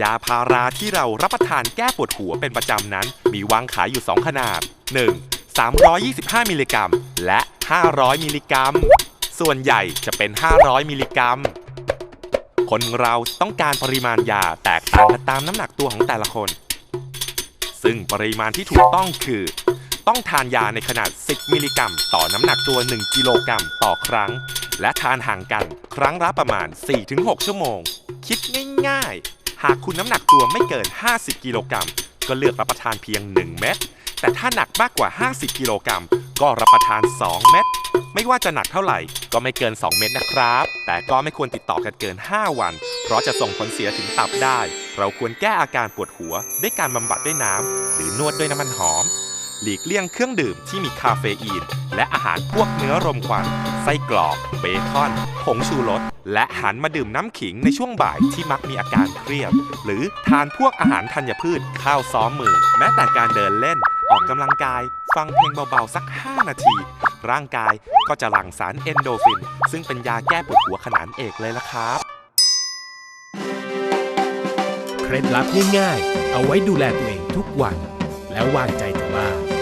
ยาพาราที่เรารับประทานแก้ปวดหัวเป็นประจำนั้น มีวางขายอยู่ 2 ขนาด 1. 325 มิลลิกรัม และ 500 มิลลิกรัม ส่วนใหญ่จะเป็น 500 มิลลิกรัม คนเราต้องการปริมาณยาแตกต่างกันตามน้ำหนักตัวของแต่ละคน ซึ่งปริมาณที่ถูกต้องคือ ต้องทานยาในขนาด 10 มิลลิกรัม ต่อน้ำหนักตัว 1 กิโลกรัมต่อครั้ง และทานห่างกันครั้งละประมาณ 4-6 ชั่วโมง คิดง่ายๆ หากคุณน้ำหนักตัวไม่เกิน 50 กิโลกรัมก็เลือกรับประทานเพียง 1 เม็ด แต่ถ้าหนักมากกว่า 50 กิโลกรัมก็รับประทาน 2 เม็ด ไม่ว่าจะหนักเท่าไหร่ก็ไม่เกิน 2 เม็ดนะครับ แต่ก็ไม่ควรติดต่อกันเกิน 5 วัน เพราะจะส่งผลเสียถึงตับได้ เราควรแก้อาการปวดหัว ด้วยการบำบัดด้วยน้ำหรือนวดด้วยน้ำมันหอม หลีกเลี่ยงเครื่องดื่มที่มีคาเฟอีน และอาหารพวกเนื้อรมควัน ไส้กรอกเบคอน ผงชูรส และหันมาดื่มน้ำขิงในช่วงบ่ายที่มักมีอาการเครียด หรือทานพวกอาหารธัญพืช ข้าวซ้อมมือ แม้แต่การเดินเล่น ออกกำลังกาย ฟังเพลงเบาๆสัก 5 นาที ร่างกายก็จะหลั่งสารเอนโดฟิน ซึ่งเป็นยาแก้ปวดหัวขนานเอกเลยละครับเคล็ดลับง่ายๆ เอาไว้ดูแลตัวเองทุกวัน แล้ววางใจ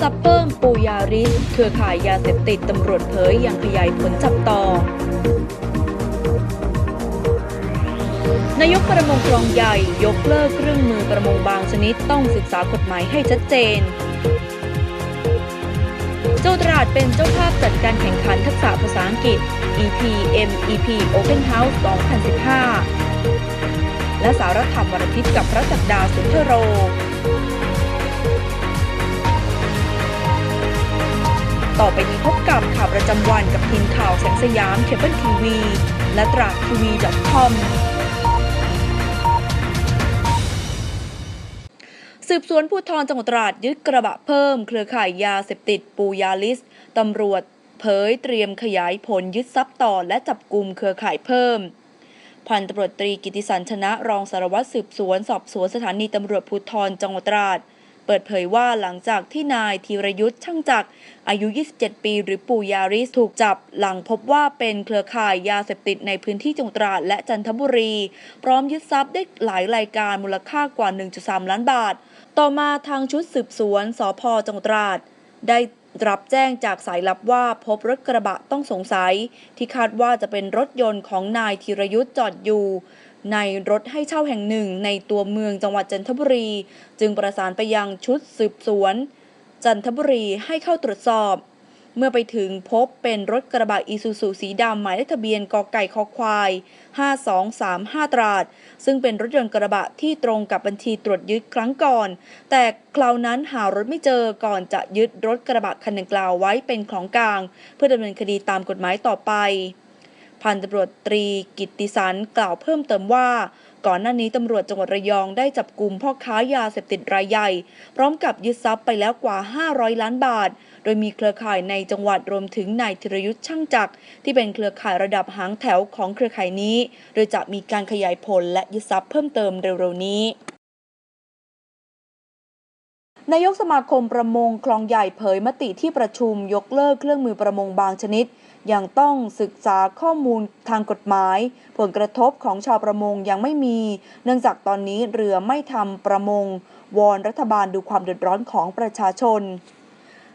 ทรัพย์เพิ่มปูยาริส เครือข่ายยาเสพติดตำรวจเผยยังขยายผลจับต่อนายกประมงคลองใหญ่ยกเลิกเครื่องมือประมงบางชนิดต้องศึกษากฎหมายให้ชัดเจน เจ้าตราดเป็นเจ้าภาพจัดการแข่งขันทักษะภาษาอังกฤษ EPM EP Open House 2015 และสารธรรมวรทิตกับพระศักดาสุนทโร ต่อไปนี้พบกับข่าวประจำวันกับทีมข่าวแสงสยามเคเบิลทีวีและตราทีวี .com สืบสวนผู้ทรจังหวัดตราดยึดกระบะเพิ่ม เครือข่ายยาเสพติดปูยาลิสตำรวจเผยเตรียมขยายผลยึดทรัพย์ต่อและจับกลุ่มเครือข่ายเพิ่มพันตำรวจตรีกิติสันชนะรองสารวัตรสืบสวนสอบสวนสถานีตำรวจภูธรจังหวัดตราด เปิดเผยว่าหลังจากที่นายธีรยุทธ์ช่างจักรอายุ 27 ปี หรือปู่ยาริสถูกจับ หลังพบว่าเป็นเครือข่ายยาเสพติดในพื้นที่จังหวัดตราดและจันทบุรี พร้อมยึดทรัพย์ได้หลายรายการมูลค่ากว่า 1.3 ล้านบาท ต่อมาทางชุดสืบสวนสพจังหวัดตราดได้รับแจ้งจากสายลับว่าพบรถกระบะต้องสงสัย ที่คาดว่าจะเป็นรถยนต์ของนายธีรยุทธ์จอดอยู่ ในรถให้เช่าแห่งหนึ่งในตัวเมืองจังหวัดจันทบุรี จึงประสานไปยังชุดสืบสวน จันทบุรีให้เข้าตรวจสอบ เมื่อไปถึงพบเป็นรถกระบะอีซูซูสีดำหมายเลขทะเบียนกอไก่คอควาย 5235 ตราด ซึ่งเป็นรถยนต์กระบะที่ตรงกับบัญชีตรวจยึดครั้งก่อน แต่คราวนั้นหารถไม่เจอก่อนจะยึดรถกระบะคันดังกล่าวไว้เป็นของกลาง เพื่อดำเนินคดีตามกฎหมายต่อไป พันตำรวจตรีกิตติสันกล่าวเพิ่มเติมว่า ก่อนหน้านี้ตำรวจจังหวัดระยองได้จับกลุ่มพ่อค้ายาเสพติดรายใหญ่ พร้อมกับยึดทรัพย์ไปแล้วกว่า 500 ล้านบาท โดยมีเครือข่ายในจังหวัดรวมถึงนายธีรยุทธ์ช่างจักร ที่เป็นเครือข่ายระดับหางแถวของเครือข่ายนี้ โดยจะมีการขยายผลและยึดทรัพย์เพิ่มเติมเร็วๆนี้นายกสมาคมประมงคลองใหญ่เผยมติที่ประชุมยกเลิกเครื่องมือประมงบางชนิด ยังต้องศึกษาข้อมูลทางกฎหมาย ผลกระทบของชาวประมงยังไม่มี เนื่องจากตอนนี้เรือไม่ทำประมง วอนรัฐบาลดูความเดือดร้อนของประชาชน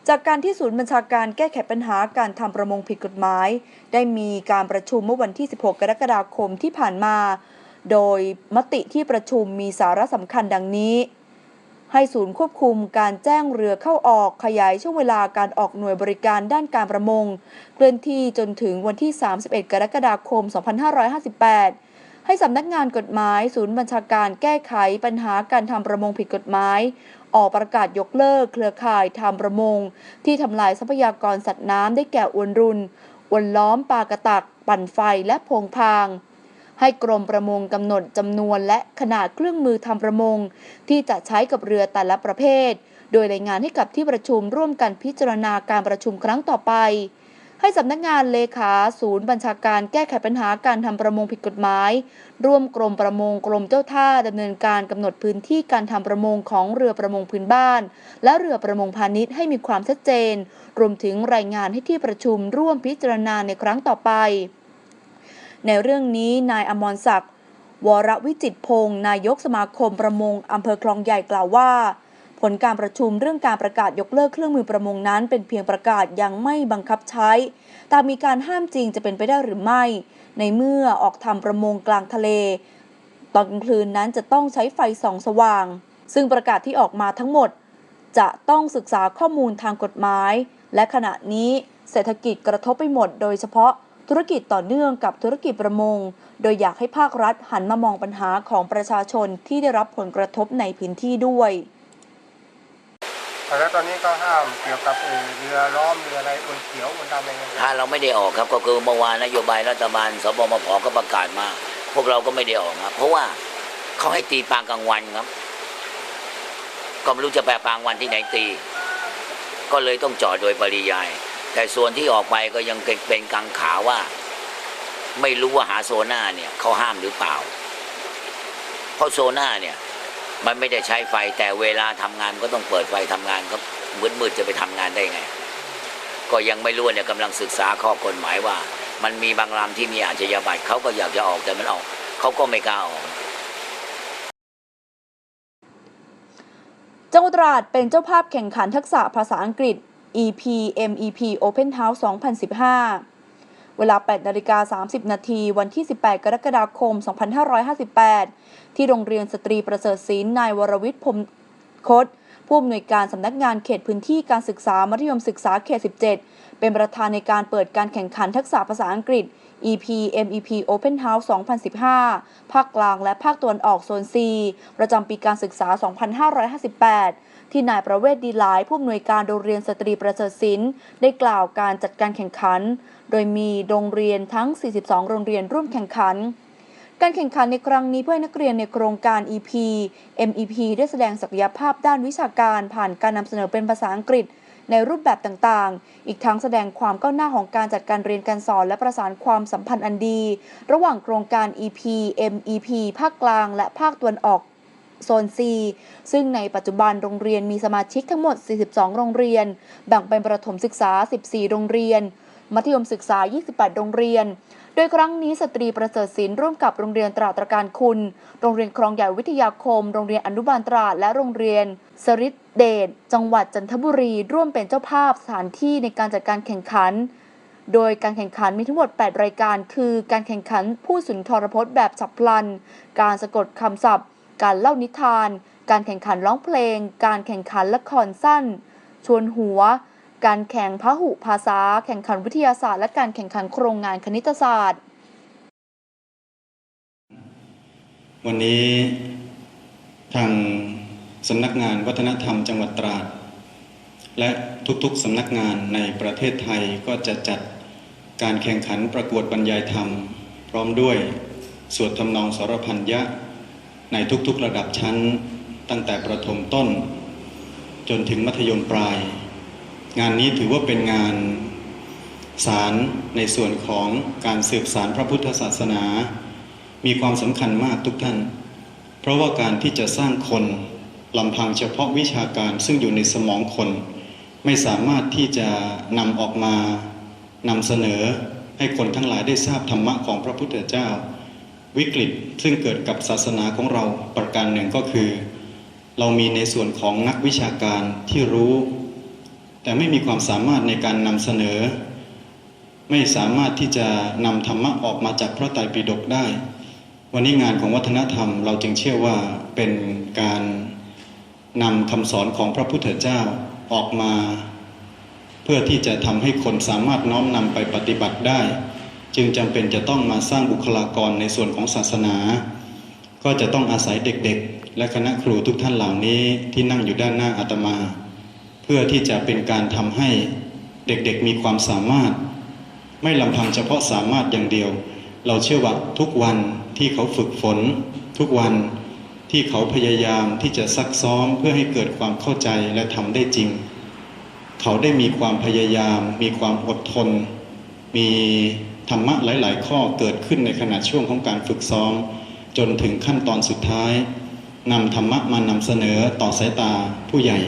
จากการที่ศูนย์บัญชาการแก้ไขปัญหาการทำประมงผิดกฎหมาย ได้มีการประชุมเมื่อวันที่ 16 กรกฎาคมที่ผ่านมา โดยมติที่ประชุมมีสาระสำคัญดังนี้ ให้ศูนย์ควบคุมการแจ้งเรือเข้าออกขยายช่วงเวลาการออกหน่วยบริการด้านการประมง เคลื่อนที่จนถึงวันที่ 31 กรกฎาคม 2558 ให้สำนักงานกฎหมาย ศูนย์บัญชาการแก้ไขปัญหาการทำประมงผิดกฎหมาย ออกประกาศยกเลิก เครือข่ายทำประมง ที่ทำลายทรัพยากรสัตว์น้ำได้แก่อวนรุนอวนล้อมปลากระตัก ปั่นไฟและพงพาง ให้กรมประมงกำหนดจำนวนและขนาดเครื่องมือทำประมง ที่จะใช้กับเรือแต่ละประเภท โดยรายงานให้กับที่ประชุมร่วมกันพิจารณาการประชุมครั้งต่อไป ให้สำนักงานเลขาศูนย์บัญชาการแก้ไขปัญหาการทำประมงผิดกฎหมาย ร่วมกรมประมงกรมเจ้าท่าดำเนินการกำหนดพื้นที่การทำประมงของเรือประมงพื้นบ้าน และเรือประมงพาณิชย์ให้มีความชัดเจน รวมถึงรายงานให้ที่ประชุมร่วมพิจารณาในครั้งต่อไป ในเรื่องนี้นายอมรศักดิ์วรวิจิตพงศ์นายกสมาคมประมงอำเภอคลองใหญ่กล่าวว่า ผลการประชุมเรื่องการประกาศยกเลิกเครื่องมือประมงนั้น เป็นเพียงประกาศยังไม่บังคับใช้ แต่มีการห้ามจริงจะเป็นไปได้หรือไม่ ในเมื่อออกทำประมงกลางทะเล ตอนกลางคืนนั้นจะต้องใช้ไฟส่องสว่าง ซึ่งประกาศที่ออกมาทั้งหมด จะต้องศึกษาข้อมูลทางกฎหมาย และขณะนี้เศรษฐกิจกระทบไปหมด โดยเฉพาะ ธุรกิจต่อเนื่องกับธุรกิจประมง โดยอยากให้ภาครัฐหันมามองปัญหาของประชาชนที่ได้รับผลกระทบในพื้นที่ด้วยแล้วตอนนี้ก็ห้ามเกี่ยวกับเอ่อเรือล้อมเรืออะไรบนเขียวบนดำอะไรเงี้ยถ้าเราไม่ได้ออกครับก็คือเมื่อวานนโยบายรัฐบาลสบมพก็ประกาศมา พวกเราก็ไม่ได้ออกครับ เพราะว่าเขาให้ตีปลากลางวันครับ ก็ไม่รู้จะแปลปลางวันที่ไหนตี ก็เลยต้องจอดโดยปริยาย แต่ส่วนที่ออกไปก็ยังเป็นกังขาว่า ไม่รู้ว่าหาโซน่าเนี่ยเขาห้ามหรือเปล่า เพราะโซน่าเนี่ยมันไม่ได้ใช้ไฟแต่เวลาทำงานก็ต้องเปิดไฟทำงานครับมืดๆจะไปทำงานได้ไง ก็ยังไม่รู้เนี่ยกำลังศึกษาข้อกฎหมายว่า มันมีบางลำที่มีอาชญาบัตรเขาก็อยากจะออกแต่มันออกเขาก็ไม่กล้าออกจังหวัดตราดเป็นเจ้าภาพแข่งขันทักษะภาษาอังกฤษ EP MEP Open House 2015 เวลา 8นาฬิกา30 นาทีวันที่ 18 กรกฎาคม 2558 ที่โรงเรียนสตรีประเสริฐศิลป์นายวรวิทย์พรมคต ผู้อำนวยการสำนักงานเขตพื้นที่การศึกษามัธยมศึกษาเขต 17 เป็นประธานในการเปิดการแข่งขันทักษะภาษาอังกฤษ EP MEP Open House 2015 ภาคกลางและภาคตะวันออกโซน C ประจำปีการศึกษา 2558 ที่นายประเวศดีหลายผู้อำนวยการโรงเรียนสตรีประเสริฐศิลป์ได้กล่าวการจัดการแข่งขัน โดยมีโรงเรียนทั้ง 42 โรงเรียนร่วมแข่งขัน การแข่งขันในครั้งนี้เพื่อนักเรียนในโครงการ EP MEP ได้แสดงศักยภาพด้านวิชาการผ่านการนำเสนอเป็นภาษาอังกฤษในรูปแบบต่างๆ อีกทั้งแสดงความก้าวหน้าของการจัดการเรียนการสอน และประสานความสัมพันธ์อันดี ระหว่างโครงการ EP MEP ภาคกลาง และภาคตะวันออก โซน C ซึ่งในปัจจุบันโรงเรียนมีสมาชิกทั้งหมด 42 โรงเรียน แบ่งเป็นประถมศึกษา 14 โรงเรียน มัธยมศึกษา 28 โรงเรียน โดยครั้งนี้สตรีประเสริฐศิลป์ร่วมกับโรงเรียนตราตรการคุณ โรงเรียนคลองใหญ่วิทยาคม โรงเรียนอนุบาลตราดและโรงเรียนสริดเดชจังหวัดจันทบุรี ร่วมเป็นเจ้าภาพสถานที่ในการจัดการแข่งขันโดยการแข่งขันมีทั้งหมด 8 รายการ คือ การแข่งขันผู้สุนทรพจน์แบบฉับพลัน การสะกดคำศัพท์ การเล่านิทาน การแข่งขันร้องเพลง การแข่งขันละครสั้น ชวนหัว การแข่งพหุภาษา แข่งขันวิทยาศาสตร์ และการแข่งขันโครงงานคณิตศาสตร์ วันนี้ทางสำนักงานวัฒนธรรมจังหวัดตราด และทุกๆสำนักงานในประเทศไทยก็จะจัดการแข่งขันประกวดบรรยายธรรม พร้อมด้วยสวดทำนองสรพันยะ ในทุกๆระดับชั้น ตั้งแต่ประถมต้น จนถึงมัธยมปลาย งานนี้ถือว่าเป็นงานสารในส่วนของการสืบสารพระพุทธศาสนา มีความสำคัญมากทุกท่าน เพราะว่าการที่จะสร้างคนลำพังเฉพาะวิชาการซึ่งอยู่ในสมองคน ไม่สามารถที่จะนำออกมานำเสนอให้คนทั้งหลายได้ทราบธรรมะของพระพุทธเจ้า วิกฤตซึ่งเกิดกับศาสนาของเราประการหนึ่งก็คือ เรามีในส่วนของนักวิชาการที่รู้ แต่ไม่มีความสามารถในการนำเสนอ ไม่สามารถที่จะนำธรรมะออกมาจากพระไตรปิฎกได้ วันนี้งานของวัฒนธรรมเราจึงเชื่อว่าเป็นการนำคำสอนของพระพุทธเจ้าออกมา เพื่อที่จะทำให้คนสามารถน้อมนำไปปฏิบัติได้ จึงจำเป็นจะต้องมาสร้างบุคลากรในส่วนของศาสนา ก็จะต้องอาศัยเด็กๆ และคณะครูทุกท่านเหล่านี้ที่นั่งอยู่ด้านหน้าอาตมา เพื่อที่จะเป็นการทำให้เด็กๆมีความสามารถ ไม่ลำพังเฉพาะสามารถอย่างเดียว เราเชื่อว่าทุกวันที่เขาฝึกฝน ทุกวันที่เขาพยายามที่จะซักซ้อมเพื่อให้เกิดความเข้าใจและทำได้จริง เขาได้มีความพยายาม มีความอดทน มี ธรรมะหลาย ๆ ข้อเกิดขึ้นในขณะช่วงของการฝึกซ้อม จนถึงขั้นตอนสุดท้ายนำธรรมะมานำเสนอต่อสายตาผู้ใหญ่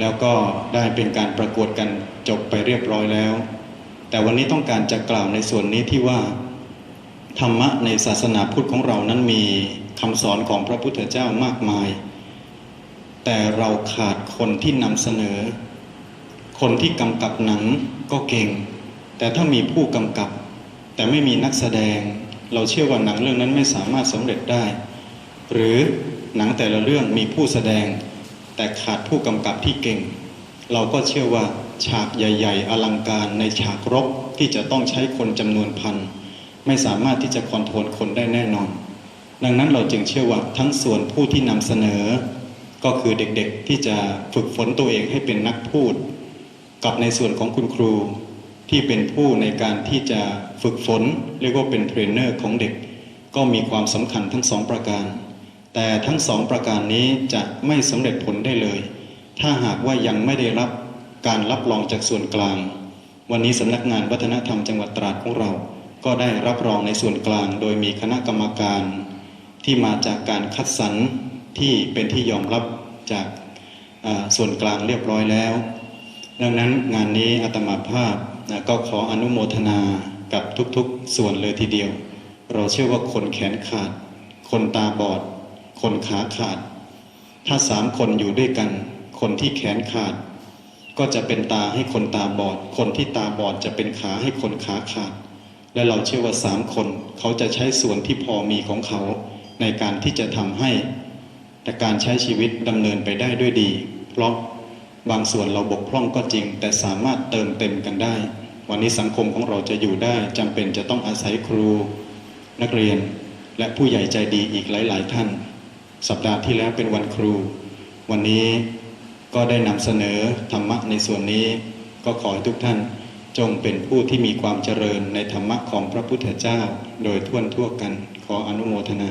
แล้วก็ได้เป็นการประกวดกันจบไปเรียบร้อยแล้ว แต่วันนี้ต้องการจะกล่าวในส่วนนี้ที่ว่า ธรรมะในศาสนาพุทธของเรานั้นมีคำสอนของพระพุทธเจ้ามากมาย แต่เราขาดคนที่นำเสนอ คนที่กำกับหนังก็เก่ง แต่ถ้ามีผู้กำกับ แต่ไม่มีนักแสดง เราเชื่อว่าหนังเรื่องนั้นไม่สามารถสำเร็จได้ หรือหนังแต่ละเรื่องมีผู้แสดง แต่ขาดผู้กำกับที่เก่ง เราก็เชื่อว่าฉากใหญ่ ๆ อลังการในฉากรบที่จะต้องใช้คนจำนวนพันไม่สามารถที่จะคอนโทรลคนได้แน่นอน ดังนั้นเราจึงเชื่อว่าทั้งส่วนผู้ที่นำเสนอ ก็คือเด็กๆที่จะฝึกฝนตัวเองให้เป็นนักพูด กับในส่วนของคุณครู ที่เป็นผู้ในการที่จะฝึกฝน เรียกว่าเป็นเทรนเนอร์ของเด็ก ก็มีความสำคัญทั้งสองประการ แต่ทั้งสองประการนี้จะไม่สำเร็จผลได้เลย ถ้าหากว่ายังไม่ได้รับการรับรองจากส่วนกลาง วันนี้สำนักงานวัฒนธรรมจังหวัดตราดของเรา ก็ได้รับรองในส่วนกลาง โดยมีคณะกรรมการ ที่มาจากการคัดสรรที่เป็นที่ยอมรับจากส่วนกลางเรียบร้อยแล้ว ดังนั้นงานนี้อาตมาภาพ นะก็ขออนุโมทนากับทุกๆส่วนเลยทีเดียว เราเชื่อว่าคนแขนขาด คนตาบอด คนขาขาด ถ้าสามคนอยู่ด้วยกัน คนที่แขนขาด ก็จะเป็นตาให้คนตาบอด คนที่ตาบอดจะเป็นขาให้คนขาขาด และเราเชื่อว่าสามคนเขาจะใช้ส่วนที่พอมีของเขา ในการที่จะทำให้แต่การใช้ชีวิตดำเนินไปได้ด้วยดี เพราะ บางส่วนเราบกพร่องก็จริง แต่สามารถเติมเต็มกันได้ วันนี้สังคมของเราจะอยู่ได้จำเป็นจะต้องอาศัยครู นักเรียน และผู้ใหญ่ใจดีอีกหลาย ๆ ท่าน สัปดาห์ที่แล้วเป็นวันครู วันนี้ก็ได้นำเสนอธรรมะในส่วนนี้ ก็ขอให้ทุกท่านจงเป็นผู้ที่มีความเจริญในธรรมะของพระพุทธเจ้า โดยทั่วทั่วกันขออนุโมทนา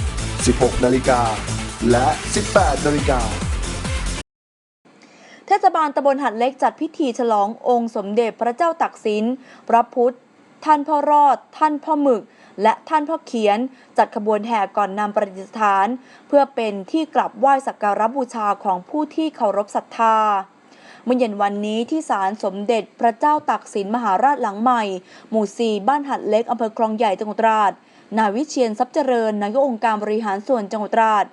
16 นาฬิกา และ 18 นาฬิกา เทศบาลตำบลหัดเล็กจัดพิธีฉลององค์สมเด็จพระเจ้าตักสิน พระพุทธ ท่านพ่อรอด ท่านพ่อหมึก และท่านพ่อเขียน จัดขบวนแห่ก่อนนำประดิษฐาน เพื่อเป็นที่กราบไหว้สักการะบูชาของผู้ที่เคารพศรัทธาเมื่อเย็นวันนี้ที่ศาลสมเด็จพระเจ้าตักสินมหาราชหลังใหม่ หมู่ 4 บ้านหัดเล็กอำเภอคลองใหญ่จังหวัดตราด นายวิเชียนทรัพย์เจริญนายกองค์การบริหารส่วนจังหวัดตราด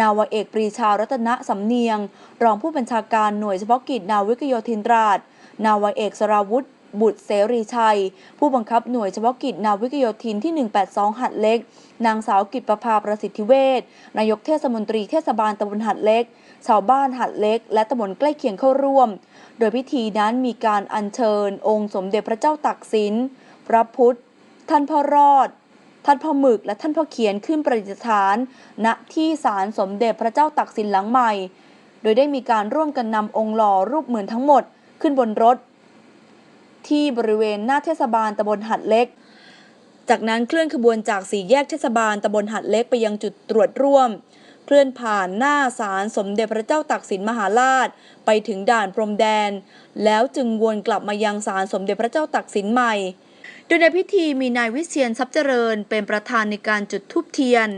นาวเอกปรีชารัตนสำเนียง รองผู้บัญชาการหน่วยเฉพาะกิจนาวิกโยธินตราด นาวเอกสราวุธบุตรเสรีชัย ผู้บังคับหน่วยเฉพาะกิจนาวิกโยธินที่ 182 หัดเล็ก นางสาวกิตประภาประสิทธิเวชนายกเทศมนตรีเทศบาลตำบลหัดเล็ก ชาวบ้านหัดเล็ก และตำบลใกล้เคียงเข้าร่วม โดยพิธีนั้นมีการอัญเชิญ องค์สมเด็จพระเจ้าตักสิน พระพุทธ ท่านพ่อรอด ท่านพ่อหมึกและท่านพ่อเขียนขึ้นประดิษฐาน ณที่ศาลสมเด็จพระเจ้าตักสินหลังใหม่ โดยได้มีการร่วมกันนำองค์หล่อรูปเหมือนทั้งหมดขึ้นบนรถ ที่บริเวณหน้าเทศบาลตำบลหัดเล็ก จากนั้นเคลื่อนขบวนจากสี่แยกเทศบาลตำบลหัดเล็กไปยังจุดตรวจร่วม เคลื่อนผ่านหน้าศาลสมเด็จพระเจ้าตักสินมหาราช ไปถึงด่านพรมแดน แล้วจึงวนกลับมายังศาลสมเด็จพระเจ้าตักสินใหม่ โดยในพิธีมีนายวิเชียนทรัพย์เจริญเป็นประธานในการจุดธูปเทียน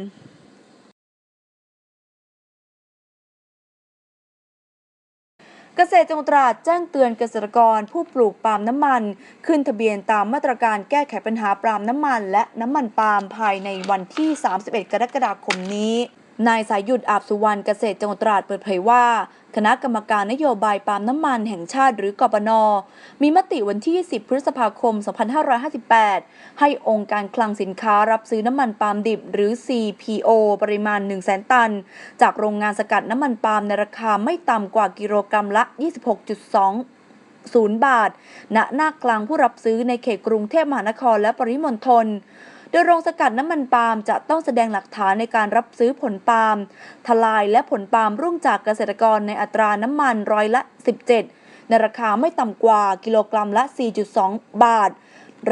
เกษตรจังหวัดตราดแจ้งเตือนเกษตรกรผู้ปลูกปาล์มน้ำมัน ขึ้นทะเบียนตามมาตรการแก้ไขปัญหาปาล์มน้ำมัน และน้ำมันปาล์มภายในวันที่ 31 กรกฎาคมนี้ นายสายหยุดอาบสุวรรณเกษตรจังหวัดตราดเปิดเผยว่า คณะกรรมการนโยบายปาล์มน้ำมันแห่งชาติหรือกปน มีมติวันที่ 10 พฤษภาคม 2558 ให้องค์การคลังสินค้ารับซื้อน้ำมันปาล์มดิบหรือ CPO ปริมาณ 1 0 0 0 0 0 ตัน จากโรงงานสกัดน้ำมันปาล์มในราคาไม่ต่ำกว่ากิโลกรัมละ 26.2 0 บาท ณ หน้ากลางผู้รับซื้อในเขตกรุงเทพมหานครและปริมณฑล โดยโรงสกัดน้ำมันปาล์มจะต้องแสดงหลักฐานในการรับซื้อผลปาล์มทลายและผลปาล์มร่วงจากเกษตรกรในอัตราน้ำมันร้อยละ 17 ในราคาไม่ต่ำกว่ากิโลกรัมละ 4.2 บาท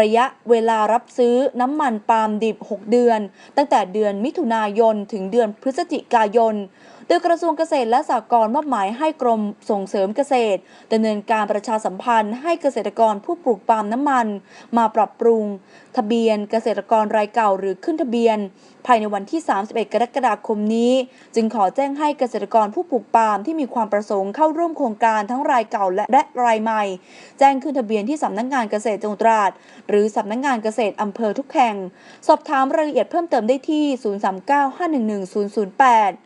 ระยะเวลารับซื้อน้ำมันปาล์มดิบ 6 เดือน ตั้งแต่เดือนมิถุนายนถึงเดือนพฤศจิกายนโดยกระทรวงเกษตรและสหกรณ์มอบหมายให้กรมส่งเสริมเกษตรดำเนินการประชาสัมพันธ์ให้เกษตรกรผู้ปลูกปาล์มน้ำมัน มาปรับปรุง ทะเบียนเกษตรกรรายเก่าหรือขึ้นทะเบียน ภายในวันที่ 31 กรกฎาคมนี้ จึงขอแจ้งให้เกษตรกรผู้ปลูกปาล์มที่มีความประสงค์เข้าร่วมโครงการทั้งรายเก่าและและรายใหม่ แจ้งขึ้นทะเบียนที่สำนักงานเกษตรจังหวัดตราดหรือสำนักงานเกษตรอำเภอทุกแห่ง สอบถามรายละเอียดเพิ่มเติมได้ที่ 039 511 008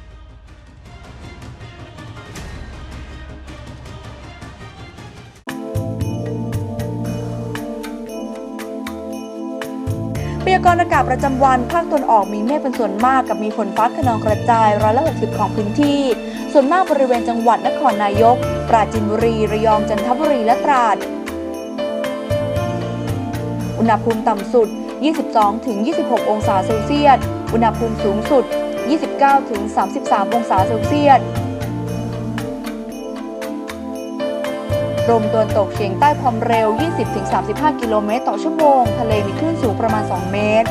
ยากรณ์อากาศประจำวัน ภาคตะวันออกมีเมฆเป็นส่วนมากกับมีฝนฟ้าขนองกระจายร้อยละ60 ของพื้นที่ ส่วนมากบริเวณจังหวัดนครนายก ปราจีนบุรี ระยอง จันทบุรี และตราด อุณหภูมิต่ำสุด 22-26 องศาเซลเซียส อุณหภูมิสูงสุด 29-33 องศาเซลเซียส ลมตะวันตกเฉียงใต้ความเร็ว 20-35 กิโลเมตรต่อชั่วโมง ทะเลมีคลื่นสูงประมาณ 2 เมตร